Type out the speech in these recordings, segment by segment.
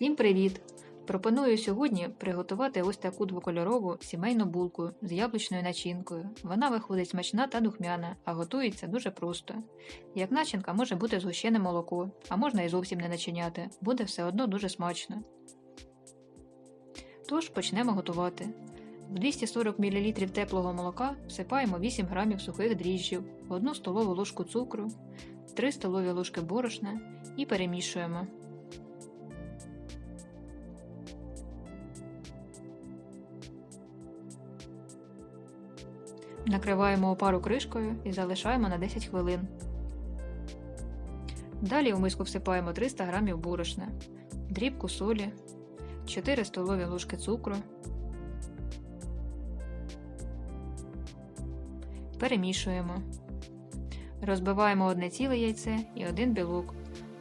Всім привіт! Пропоную сьогодні приготувати ось таку двокольорову сімейну булку з яблучною начинкою. Вона виходить смачна та духмяна, а готується дуже просто. Як начинка може бути згущене молоко, а можна і зовсім не начиняти, буде все одно дуже смачно. Тож почнемо готувати. В 240 мл теплого молока всипаємо 8 г сухих дріжджів, 1 столову ложку цукру, 3 столові ложки борошна і перемішуємо. Накриваємо опару кришкою і залишаємо на 10 хвилин. Далі у миску всипаємо 300 г борошна, дрібку солі, 4 столові ложки цукру. Перемішуємо. Розбиваємо одне ціле яйце і один білок.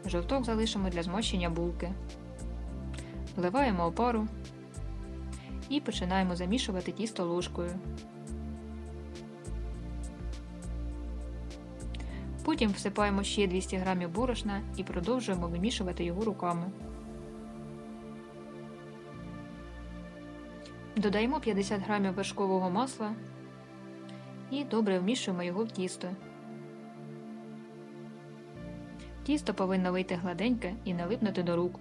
Жовток залишимо для змощення булки. Вливаємо опару і починаємо замішувати тісто ложкою. Потім всипаємо ще 200 г борошна і продовжуємо вимішувати його руками. Додаємо 50 г вершкового масла і добре вмішуємо його в тісто. Тісто повинно вийти гладеньке і не липнути до рук.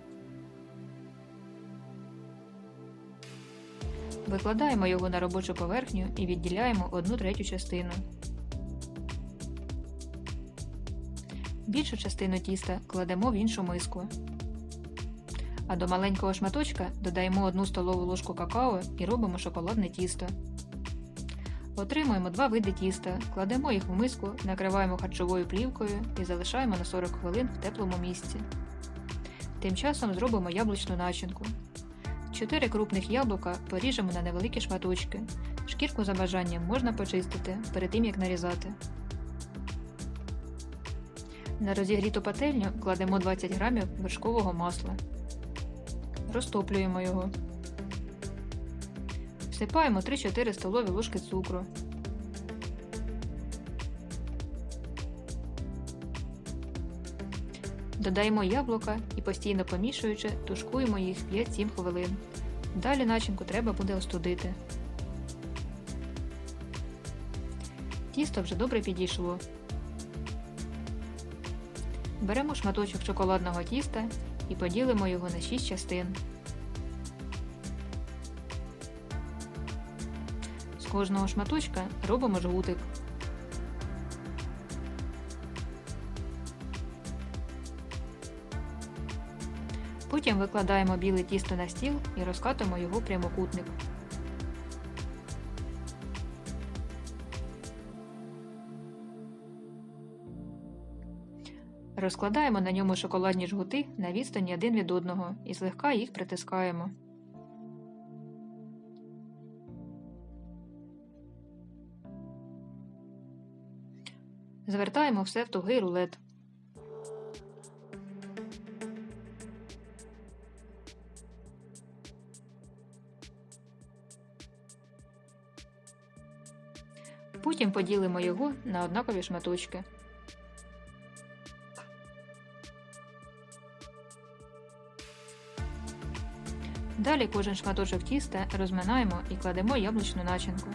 Викладаємо його на робочу поверхню і відділяємо одну третю частину. Більшу частину тіста кладемо в іншу миску. А до маленького шматочка додаємо 1 столову ложку какао і робимо шоколадне тісто. Отримуємо два види тіста, кладемо їх в миску, накриваємо харчовою плівкою і залишаємо на 40 хвилин в теплому місці. Тим часом зробимо яблучну начинку. 4 крупних яблука поріжемо на невеликі шматочки. Шкірку за бажанням можна почистити перед тим як нарізати. На розігріту пательню кладемо 20 г вершкового масла. Розтоплюємо його. Всипаємо 3-4 столові ложки цукру. Додаємо яблука і постійно помішуючи, тушкуємо їх 5-7 хвилин. Далі начинку треба буде остудити. Тісто вже добре підійшло. Беремо шматочок шоколадного тіста і поділимо його на 6 частин. З кожного шматочка робимо жгутик. Потім викладаємо біле тісто на стіл і розкатуємо його прямокутник. Розкладаємо на ньому шоколадні жгути на відстані один від одного і злегка їх притискаємо. Звертаємо все в тугий рулет. Потім поділимо його на однакові шматочки. Далі кожен шматочок тіста розминаємо і кладемо яблучну начинку.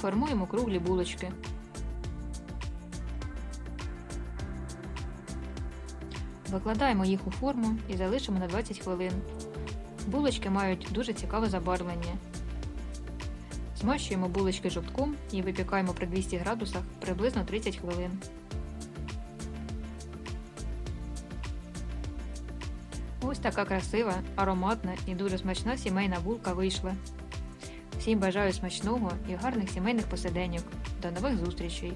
Формуємо круглі булочки. Викладаємо їх у форму і залишимо на 20 хвилин. Булочки мають дуже цікаве забарвлення. Змащуємо булочки жовтком і випікаємо при 200 градусах приблизно 30 хвилин. Ось така красива, ароматна і дуже смачна сімейна булка вийшла. Всім бажаю смачного і гарних сімейних посиденьок. До нових зустрічей!